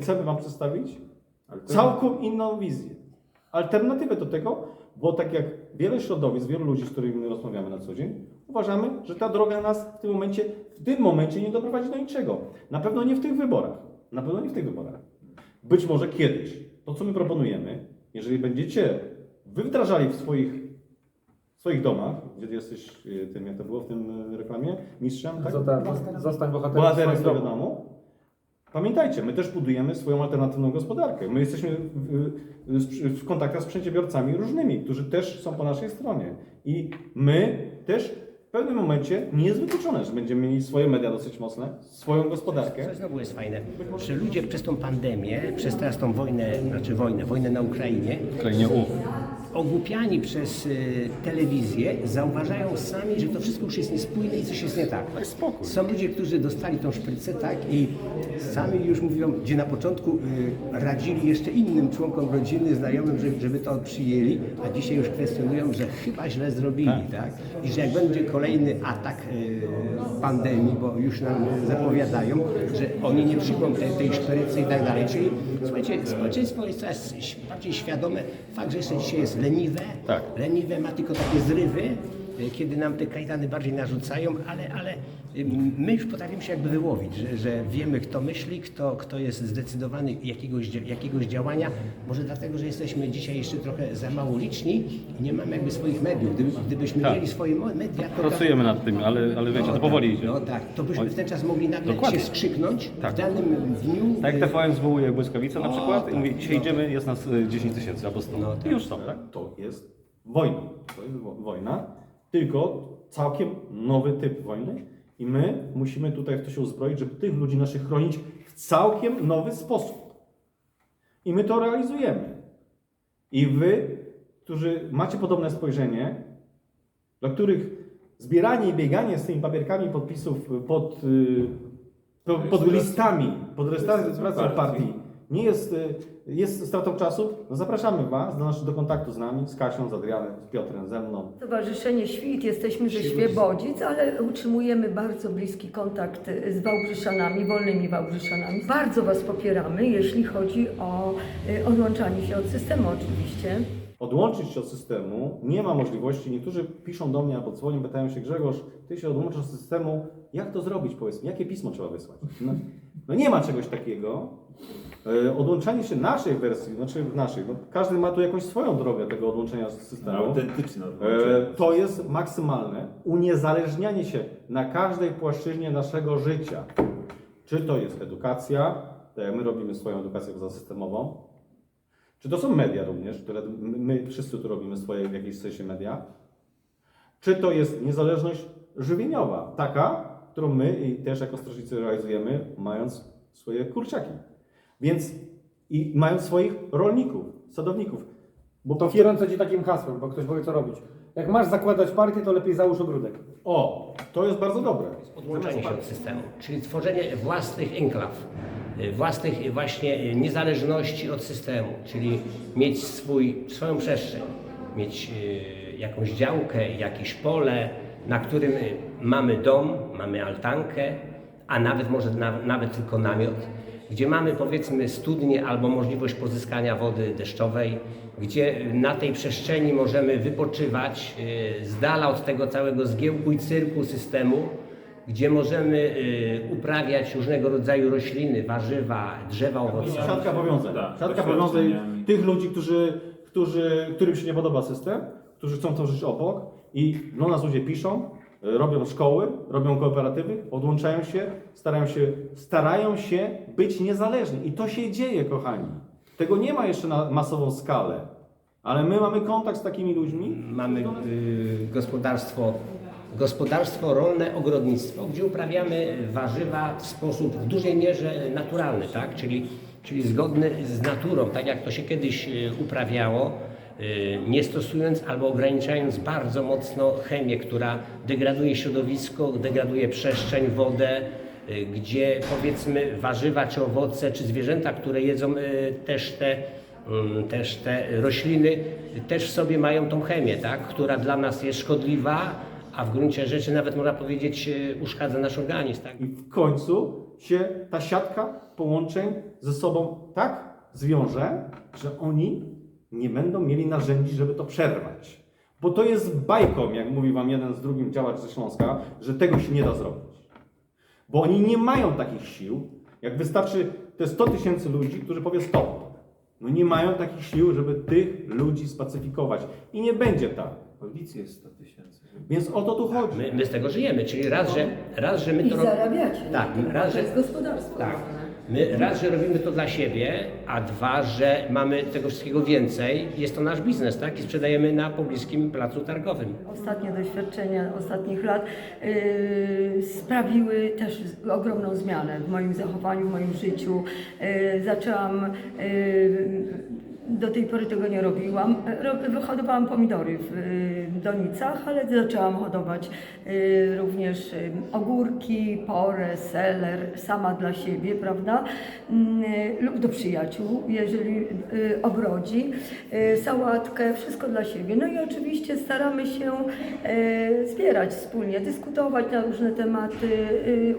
chcemy Wam przedstawić całkiem inną wizję. Alternatywę do tego, bo tak jak wiele środowisk, wielu ludzi, z którymi rozmawiamy na co dzień, uważamy, że ta droga nas w tym momencie, w tym momencie nie doprowadzi do niczego. Na pewno nie w tych wyborach. Na pewno nie w tych wyborach. Być może kiedyś. To, co my proponujemy, jeżeli będziecie wy wdrażali w swoich, w swoich domach, gdzie ty jesteś y, tym, jak to było w tym y, reklamie, mistrzem, tak? Zostań, zostań bohaterem bohaterem swojego swojego domu. Pamiętajcie, my też budujemy swoją alternatywną gospodarkę. My jesteśmy w, w, kontaktach z przedsiębiorcami różnymi, którzy też są po naszej stronie. I my też w pewnym momencie nie jest wykluczone, że będziemy mieli swoje media dosyć mocne, swoją gospodarkę. Co znowu jest fajne, że ludzie przez tą pandemię, przez teraz tą wojnę, znaczy wojnę, wojnę na Ukrainie, Krainie U. ogłupiani przez y, telewizję, zauważają sami, że to wszystko już jest niespójne i coś jest nie tak. spokój. Są ludzie, którzy dostali tą szprycę, tak, i sami już mówią, gdzie na początku y, radzili jeszcze innym członkom rodziny, znajomym, żeby, żeby to przyjęli, a dzisiaj już kwestionują, że chyba źle zrobili, tak? I że jak będzie kolejny atak y, pandemii, bo już nam zapowiadają, że oni nie przyjmą tej, tej szprycy i tak dalej. Czyli słuchajcie, społeczeństwo jest coraz bardziej świadome. Fakt, że jeszcze dzisiaj jest leniwe, Tak. leniwe ma tylko takie zrywy, kiedy nam te kajdany bardziej narzucają, ale, ale y, my już potrafimy się jakby wyłowić, że, że wiemy kto myśli, kto, kto jest zdecydowany jakiegoś, jakiegoś działania. Może dlatego, że jesteśmy dzisiaj jeszcze trochę za mało liczni i nie mamy jakby swoich mediów. Gdyby, gdybyśmy Tak. mieli swoje media, to... Pracujemy nad tym, ale, ale wiecie, to powoli idzie. No tak, to byśmy w ten czas mogli nagle Dokładnie. się skrzyknąć Tak. w danym dniu. Tak y, jak TVN zwołuje błyskawica na przykład i tak, mówi, dzisiaj no. idziemy, jest nas y, 10 tysięcy albo 100. No I tak. już są, tak? To jest wojna. To jest wo- wojna, tylko całkiem nowy typ wojny. I my musimy tutaj w to się uzbroić, żeby tych ludzi naszych chronić w całkiem nowy sposób. I my to realizujemy. I wy, którzy macie podobne spojrzenie, dla których zbieranie i bieganie z tymi papierkami podpisów pod, y, po- pod listami, pod rejestracją partii nie jest, y, jest stratą czasu, no zapraszamy Was do, nas- do kontaktu z nami, z Kasią, z Adrianem, z Piotrem, ze mną. Stowarzyszenie Świt, jesteśmy ze Świebodzic, ale utrzymujemy bardzo bliski kontakt z Wałbrzyszanami, wolnymi Wałbrzyszanami. Bardzo Was popieramy, jeśli chodzi o y, odłączanie się od systemu oczywiście. Odłączyć się od systemu nie ma możliwości. Niektórzy piszą do mnie albo dzwonią, pytają się Grzegorz, Ty się odłączasz od systemu, jak to zrobić powiedz mi, jakie pismo trzeba wysłać? No, no nie ma czegoś takiego. E, Odłączanie się naszej wersji, znaczy naszej, no każdy ma tu jakąś swoją drogę tego odłączenia z systemu. Autentyczne. E, To jest maksymalne uniezależnianie się na każdej płaszczyźnie naszego życia. Czy to jest edukacja, tak jak my robimy swoją edukację pozasystemową, czy to są media również, które my, wszyscy tu robimy swoje w jakiejś sensie media, czy to jest niezależność żywieniowa, taka, którą my też jako strażnicy realizujemy, mając swoje kurczaki. Więc i mając swoich rolników, sadowników. Bo To wtrącę Ci takim hasłem, bo ktoś powie co robić. Jak masz zakładać partię, to lepiej załóż ogródek. O, to jest bardzo dobre. Odłączenie się od systemu, czyli tworzenie własnych enklaw, własnych właśnie niezależności od systemu, czyli mieć swój, swoją przestrzeń, mieć y, jakąś działkę, jakieś pole, na którym mamy dom, mamy altankę, a nawet może na, nawet tylko namiot, gdzie mamy powiedzmy studnię albo możliwość pozyskania wody deszczowej, gdzie na tej przestrzeni możemy wypoczywać y, z dala od tego całego zgiełku i cyrku systemu, gdzie możemy y, uprawiać różnego rodzaju rośliny, warzywa, drzewa owocowe. Siatka powiązań. Tak, Siatka doświadczeniami. powiązań tych ludzi, którzy, którzy, którym się nie podoba system, którzy chcą to żyć obok i do nas ludzie piszą, robią szkoły, robią kooperatywy, odłączają się, starają się, starają się być niezależni. I to się dzieje, kochani. Tego nie ma jeszcze na masową skalę, ale my mamy kontakt z takimi ludźmi. Mamy y, gospodarstwo, gospodarstwo rolne, ogrodnictwo, gdzie uprawiamy warzywa w sposób w dużej mierze naturalny, tak? czyli, czyli zgodny z naturą, tak jak to się kiedyś y, uprawiało, nie stosując albo ograniczając bardzo mocno chemię, która degraduje środowisko, degraduje przestrzeń, wodę, y, gdzie powiedzmy warzywa czy owoce, czy zwierzęta, które jedzą y, też te Mm, też te rośliny też w sobie mają tą chemię, tak, która dla nas jest szkodliwa, a w gruncie rzeczy nawet można powiedzieć uszkadza nasz organizm. Tak? I w końcu się ta siatka połączeń ze sobą tak zwiąże, że oni nie będą mieli narzędzi, żeby to przerwać. Bo to jest bajką, jak mówi wam jeden z drugim działacz ze Śląska, że tego się nie da zrobić. Bo oni nie mają takich sił, jak wystarczy te 100 tysięcy ludzi, którzy powie stop. No nie mają takich sił, żeby tych ludzi spacyfikować. I nie będzie tak. Policji jest 100 tysięcy. Więc o to tu chodzi. My, my z tego żyjemy, czyli raz, że, raz, że my I to robimy. zarabiacie. Tak, raz, To że, jest gospodarstwo. tak. My raz, że robimy to dla siebie, a dwa, że mamy tego wszystkiego więcej. Jest to nasz biznes, tak? I sprzedajemy na pobliskim placu targowym. Ostatnie doświadczenia ostatnich lat yy, sprawiły też ogromną zmianę w moim zachowaniu, w moim życiu. Yy, zaczęłam, yy, do tej pory tego nie robiłam, Ro- hodowałam pomidory w yy, donicach, ale zaczęłam hodować yy, również yy, ogórki, porę, seler, sama dla siebie, prawda? Yy, lub do przyjaciół, jeżeli obrodzi, sałatkę, wszystko dla siebie. No i oczywiście staramy się zbierać wspólnie, dyskutować na różne tematy,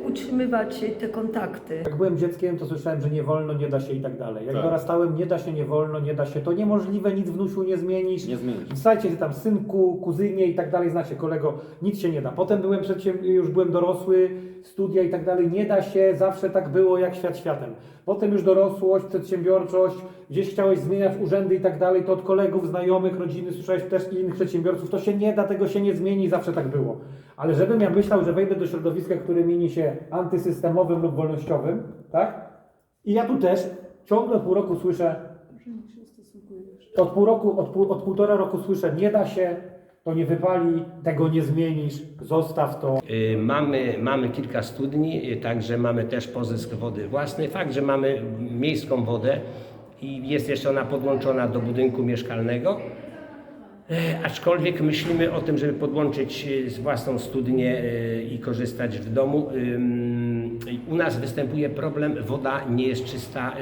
utrzymywać te kontakty. Jak byłem dzieckiem, to słyszałem, że nie wolno, nie da się i tak dalej. Jak Tak. dorastałem, nie da się, nie wolno, nie da się, to niemożliwe, nic wnusiu nie zmienisz. Nie zmienisz. Wstajcie ty tam synku, kuzynie i tak dalej, znacie kolego, nic się nie da. Potem byłem przedsięb- już byłem dorosły, studia i tak dalej, nie da się, zawsze tak było jak świat światem. Potem już dorosłość, przedsiębiorczość, gdzieś chciałeś zmieniać urzędy i tak dalej, to od kolegów, znajomych, rodziny, słyszałeś też innych przedsiębiorców, to się nie da, tego się nie zmieni, zawsze tak było. Ale żebym ja myślał, że wejdę do środowiska, które mieni się antysystemowym lub wolnościowym, tak? I ja tu też ciągle pół roku słyszę, od pół roku, od, pół, od półtora roku słyszę, nie da się, to nie wypali, tego nie zmienisz, zostaw to. Y, Mamy, mamy kilka studni, y, także mamy też pozysk wody własnej. Fakt, że mamy miejską wodę i jest jeszcze ona podłączona do budynku mieszkalnego. E, Aczkolwiek myślimy o tym, żeby podłączyć y, z własną studnię y, i korzystać w domu. U nas występuje problem, woda nie jest czysta,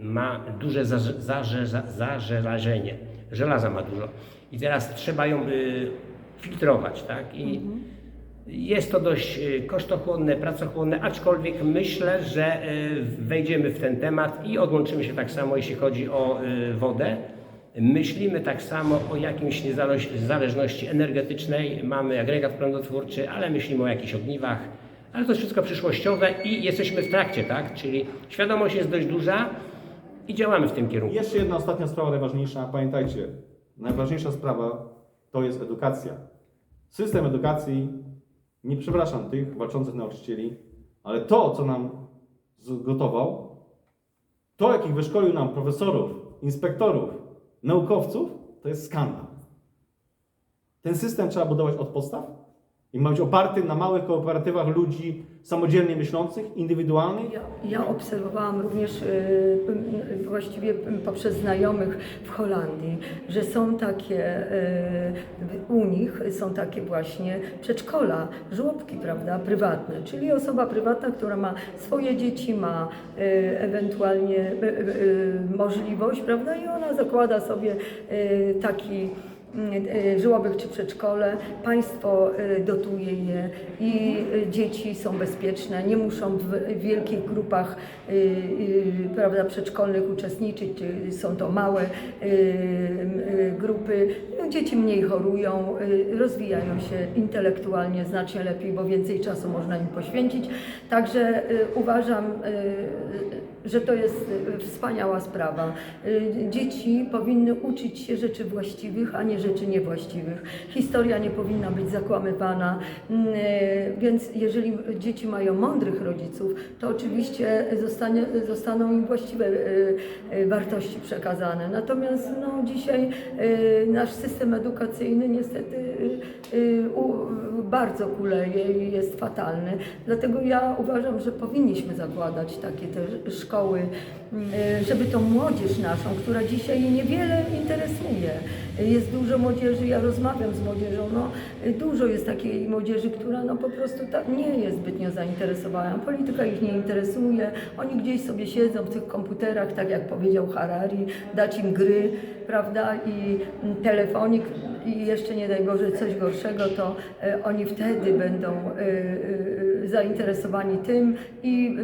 ma duże zarze- zarze- za- zażelażenie. Żelaza ma dużo. I teraz trzeba ją y, filtrować, tak? I jest to dość y, kosztochłonne, pracochłonne, aczkolwiek myślę, że y, wejdziemy w ten temat i odłączymy się tak samo, jeśli chodzi o wodę. Myślimy tak samo o jakimś zależności energetycznej. Mamy agregat prądotwórczy, ale myślimy o jakichś ogniwach. Ale to jest wszystko przyszłościowe i jesteśmy w trakcie, tak? Czyli świadomość jest dość duża i działamy w tym kierunku. Jeszcze jedna ostatnia sprawa, najważniejsza. Pamiętajcie, najważniejsza sprawa to jest edukacja. System edukacji, nie przepraszam tych walczących nauczycieli, ale to, co nam zgotował, to, jakich wyszkolił nam profesorów, inspektorów, naukowców, to jest skandal. Ten system trzeba budować od podstaw i ma być oparty na małych kooperatywach ludzi samodzielnie myślących, indywidualnych, Ja, ja obserwowałam również y, y, właściwie poprzez znajomych w Holandii, że są takie, y, u nich są takie właśnie przedszkola, żłobki, prawda, prywatne, czyli osoba prywatna, która ma swoje dzieci, ma y, ewentualnie y, y, możliwość, prawda, i ona zakłada sobie y, taki y, żłobek czy przedszkole, państwo y, dotuje je i y, dzieci są bezpieczne, nie muszą w wielkich grupach y, y, prawda, przedszkolnych uczestniczyć, y, są to małe y, y, grupy, dzieci mniej chorują, y, rozwijają się intelektualnie znacznie lepiej, bo więcej czasu można im poświęcić. Także y, uważam, y, że to jest y, wspaniała sprawa. Y, Dzieci powinny uczyć się rzeczy właściwych, a nie rzeczy niewłaściwych. Historia nie powinna być zakłamywana, Mm, y, więc jeżeli dzieci mają mądrych rodziców, to oczywiście zostanie, zostaną im właściwe wartości przekazane. Natomiast no, dzisiaj nasz system edukacyjny niestety u, bardzo kuleje i jest fatalny. Dlatego ja uważam, że powinniśmy zakładać takie te szkoły y, żeby tą młodzież naszą, która dzisiaj niewiele interesuje. Jest dużo młodzieży, ja rozmawiam z młodzieżą, no, dużo jest takiej młodzieży, która no, po prostu tak nie jest zbytnio zainteresowana. Polityka ich nie interesuje, oni gdzieś sobie siedzą w tych komputerach, tak jak powiedział Harari, dać im gry, prawda, i telefonik i jeszcze nie daj Boże coś gorszego, to e, oni wtedy będą e, e, zainteresowani tym i,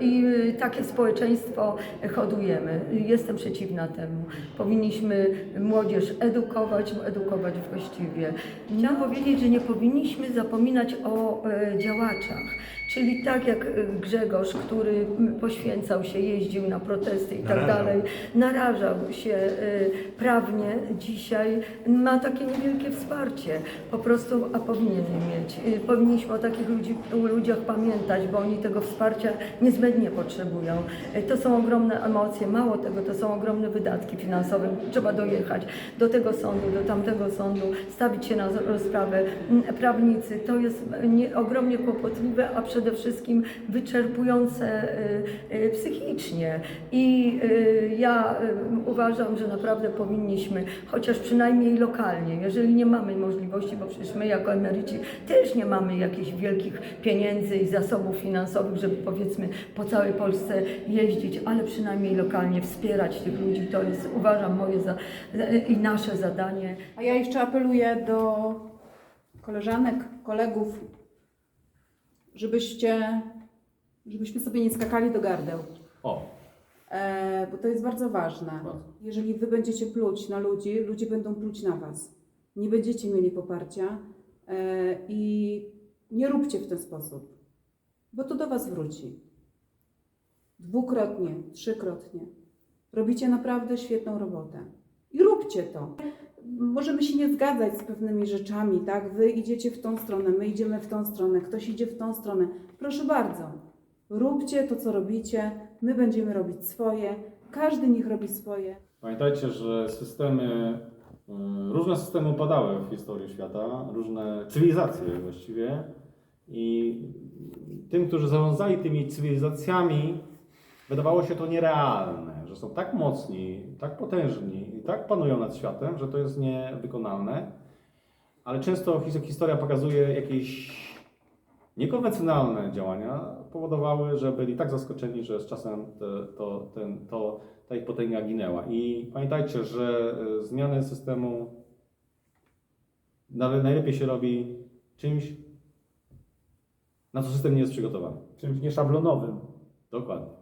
i e, takie społeczeństwo hodujemy. Jestem przeciwna temu. Powinniśmy młodzież edukować, edukować właściwie. Chciałam powiedzieć, że nie powinniśmy zapominać o e, działaczach. Czyli tak jak e, Grzegorz, który poświęcał się, jeździł na protesty i tak dalej, narażał się e, prawnie, dzisiaj ma takie niewielkie wsparcie. Po prostu, a powinien mieć. Powinniśmy o takich ludzi, ludziach pamiętać, bo oni tego wsparcia niezbędnie potrzebują. E, To są ogromne emocje, mało tego, to są ogromne wydatki finansowe. Trzeba dojechać do tego sądu, do tamtego sądu, stawić się na rozprawę. Prawnicy, to jest nie, ogromnie kłopotliwe, a przede wszystkim wyczerpujące y, psychicznie. I ja uważam, że naprawdę powinniśmy, chociaż przynajmniej lokalnie, jeżeli nie mamy możliwości, bo przecież my jako emeryci też nie mamy jakichś wielkich pieniędzy i zasobów finansowych, żeby powiedzmy po całej Polsce jeździć, ale przynajmniej lokalnie wspierać tych ludzi. To jest uważam moje za, i nasze zadanie. A ja jeszcze apeluję do koleżanek, kolegów, żebyście, żebyśmy sobie nie skakali do gardeł, O, e, bo to jest bardzo ważne. Bardzo. Jeżeli wy będziecie pluć na ludzi, ludzie będą pluć na was. Nie będziecie mieli poparcia e, i nie róbcie w ten sposób, bo to do was wróci. Dwukrotnie, trzykrotnie. Robicie naprawdę świetną robotę. I róbcie to. Możemy się nie zgadzać z pewnymi rzeczami, tak? Wy idziecie w tą stronę, my idziemy w tą stronę, ktoś idzie w tą stronę. Proszę bardzo, róbcie to, co robicie, my będziemy robić swoje, każdy niech robi swoje. Pamiętajcie, że systemy, y, różne systemy upadały w historii świata, różne cywilizacje właściwie i tym, którzy zarządzali tymi cywilizacjami, wydawało się to nierealne, że są tak mocni, tak potężni i tak panują nad światem, że to jest niewykonalne. Ale często his- historia pokazuje jakieś niekonwencjonalne działania powodowały, że byli tak zaskoczeni, że z czasem to, ten, to, ta ich potęga ginęła. I pamiętajcie, że y, zmiany systemu najlepiej się robi czymś, na co system nie jest przygotowany. Czymś nieszablonowym. Dokładnie.